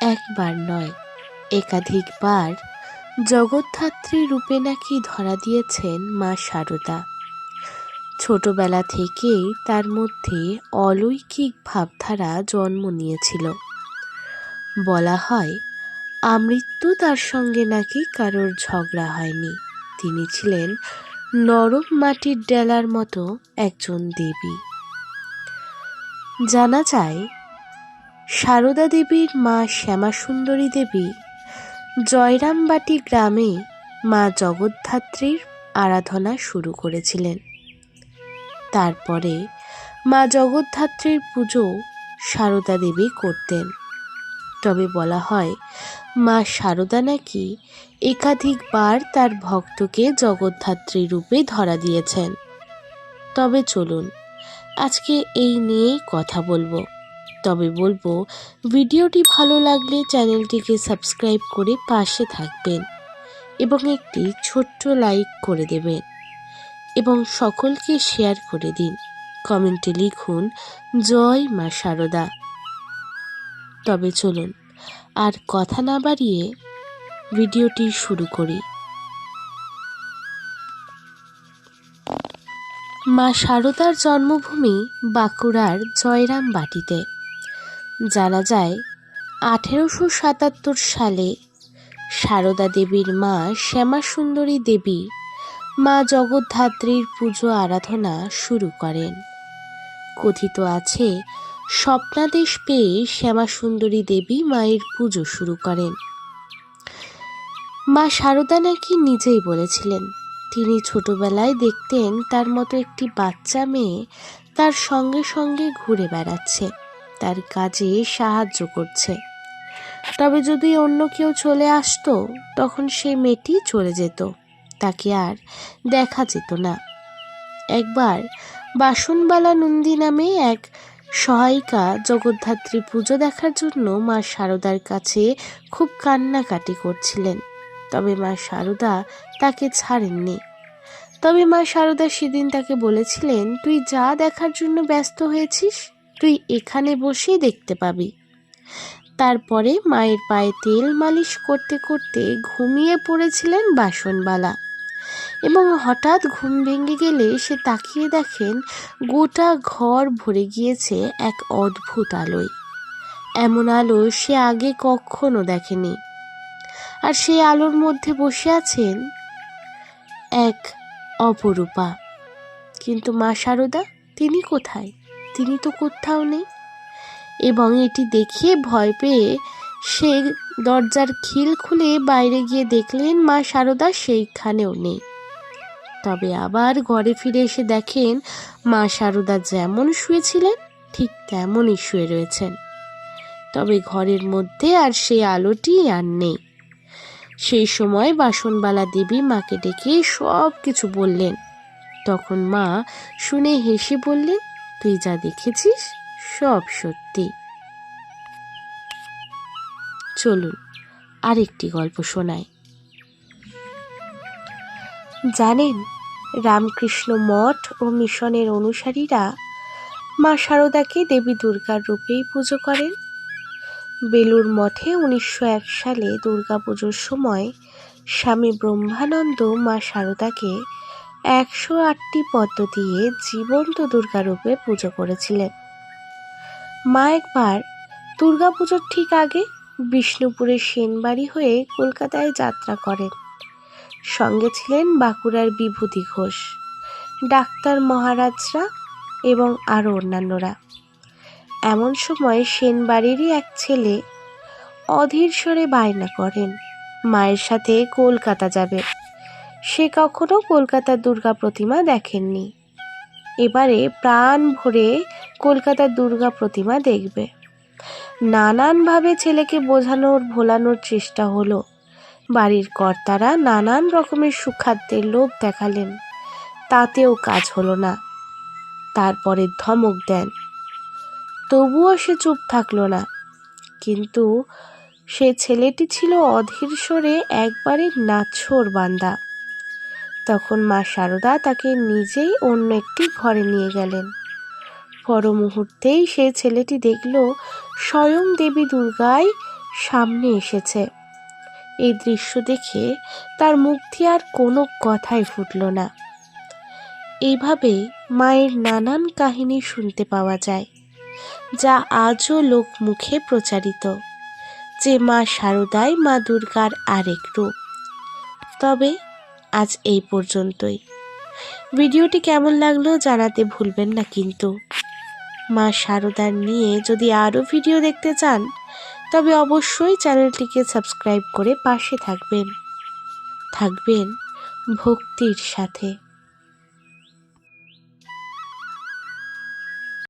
একবার নয়, একাধিকবার জগদ্ধাত্রী রূপে নাকি ধরা দিয়েছেন মা শারদা ছোটবেলা থেকেই তার মধ্যে অলৌকিক ভাবধারা জন্ম নিয়েছিল। বলা হয়, আমৃত্যু তার সঙ্গে নাকি কারোর ঝগড়া হয়নি। তিনি ছিলেন নরম মাটির ডেলার মতো একজন দেবী। জানা যায় সারদা দেবীর মা শ্যামাসুন্দরী দেবী, জয়রামবাটি গ্রামে মা জগদ্ধাত্রীর আরাধনা শুরু করেছিলেন। তারপরে মা জগদ্ধাত্রীর পুজো সারদা দেবী করতেন। তবে বলা হয়, মা সারদা নাকি একাধিকবার তার ভক্তকে জগদ্ধাত্রী রূপে ধরা দিয়েছেন। তবে চলুন, আজকে এই নিয়েই কথা বলব। তবে বলব, ভিডিওটি ভালো লাগলে চ্যানেলটিকে সাবস্ক্রাইব করে পাশে থাকবেন এবং একটি ছোট্ট লাইক করে দেবেন এবং সকলকে শেয়ার করে দিন। কমেন্টে লিখুন, জয় মা শারদা তবে চলুন, আর কথা না বাড়িয়ে ভিডিওটি শুরু করি। মা শারদার জন্মভূমি বাঁকুড়ার জয়রাম বাটিতে জানা যায়, আঠেরোশো সাতাত্তর সালে সারদা দেবীর মা শ্যামাসুন্দরী দেবী মা জগদ্ধাত্রীর পুজো আরাধনা শুরু করেন। কথিত আছে, স্বপ্নাদেশ পেয়ে শ্যামাসুন্দরী দেবী মায়ের পুজো শুরু করেন। মা সারদা নাকি নিজেই বলেছিলেন, তিনি ছোটবেলায় দেখতেন তার মতো একটি বাচ্চা মেয়ে তার সঙ্গে সঙ্গে ঘুরে বেড়াচ্ছে। তার কাজে সাহায্য করছে। তবে যদি অন্য কেউ চলে আসতো, তখন সেই মেয়েটি চলে যেত। তাকে আর দেখা যেত না। একবার বাসনবালা নন্দী নামে এক সহায়িকা জগদ্ধাত্রী পুজো দেখার জন্য মা শারদার কাছে খুব কান্নাকাটি করছিলেন। তবে মা শারদা তাকে ছাড়েননি। তবে মা শারদা সেদিন তাকে বলেছিলেন, তুই যা দেখার জন্য ব্যস্ত হয়েছিস তুই এখানে বসেই দেখতে পাবি। তারপরে মায়ের পায়ে তেল মালিশ করতে করতে ঘুমিয়ে পড়েছিলেন বাসনবালা এবং হঠাৎ ঘুম ভেঙে গেলে সে তাকিয়ে দেখেন গোটা ঘর ভরে গিয়েছে এক অদ্ভুত আলোয়। এমন আলো সে আগে কখনো দেখেনি। আর সেই আলোর মধ্যে বসে আছেন এক অপরূপা। কিন্তু মা শারদা তিনি কোথায়? তিনি তো কোথাও নেই। এবং এটি দেখিয়ে ভয় পেয়ে সে দরজার খিল খুলে বাইরে গিয়ে দেখলেন মা সারদা সেইখানেও নেই। তবে আবার ঘরে ফিরে এসে দেখেন মা সারদা যেমন শুয়েছিলেন, ঠিক তেমনই শুয়ে রয়েছেন। তবে ঘরের মধ্যে আর সেই আলোটি আর নেই। সেই সময় বাসনবালা দেবী মাকে ডেকে সব কিছু বললেন। তখন মা শুনে হেসে বললেন তুই যা দেখেছিস সব সত্যি। চলুন, আরেকটি গল্প শোনায় জানেন, রামকৃষ্ণ মঠ ও মিশনের অনুসারীরা মা শারদাকে দেবী দুর্গার রূপেই পুজো করেন। বেলুর মঠে উনিশশো এক সালে দুর্গাপুজোর সময় স্বামী ব্রহ্মানন্দ মা শারদাকে একশো আটটি পদ্ম দিয়ে জীবন্ত দুর্গারূপে পুজো করেছিলেন। মা একবার দুর্গাপুজোর ঠিক আগে বিষ্ণুপুরের সেনবাড়ি হয়ে কলকাতায় যাত্রা করেন। সঙ্গে ছিলেন বাঁকুড়ার বিভূতি ঘোষ, ডাক্তার মহারাজরা এবং আরও অন্যান্যরা। এমন সময় সেনবাড়িরই এক ছেলে অধীর স্বরে বায়না করেন, মায়ের সাথে কলকাতা যাবে। সে কখনো কলকাতার দুর্গা প্রতিমা দেখেননি। এবারে প্রাণ ভরে কলকাতার দুর্গা প্রতিমা দেখবে। নানানভাবে ছেলেকে বোঝানোর, ভোলানোর চেষ্টা হলো। বাড়ির কর্তারা নানান রকমের সুখাদ্যের লোভ দেখালেন। তাতেও কাজ হলো না। তারপরে ধমক দেন। তবুও সে চুপ থাকল না। কিন্তু সে ছেলেটি ছিল অধীর স্বরে একবারে নাছর বান্দা। তখন মা শারদা তাকে নিজেই অন্য একটি ঘরে নিয়ে গেলেন। পর মুহূর্তেই সে ছেলেটি দেখল স্বয়ং দেবী দুর্গাই সামনে এসেছে। এই দৃশ্য দেখে তার মুখ দিয়ে আর কোনো কথাই ফুটল না। এইভাবে মায়ের নানান কাহিনী শুনতে পাওয়া যায়, যা আজও লোক মুখে প্রচারিত, যে মা শারদাই মা দুর্গার আরেক রূপ। তবে আজ এই পর্যন্তই। ভিডিওটি কেমন লাগল জানাতে ভুলবেন না কিন্তু। মা সারদার নিয়ে যদি আরও ভিডিও দেখতে চান, তবে অবশ্যই চ্যানেলটিকে সাবস্ক্রাইব করে পাশে থাকবেন। থাকবেন ভক্তির সাথে।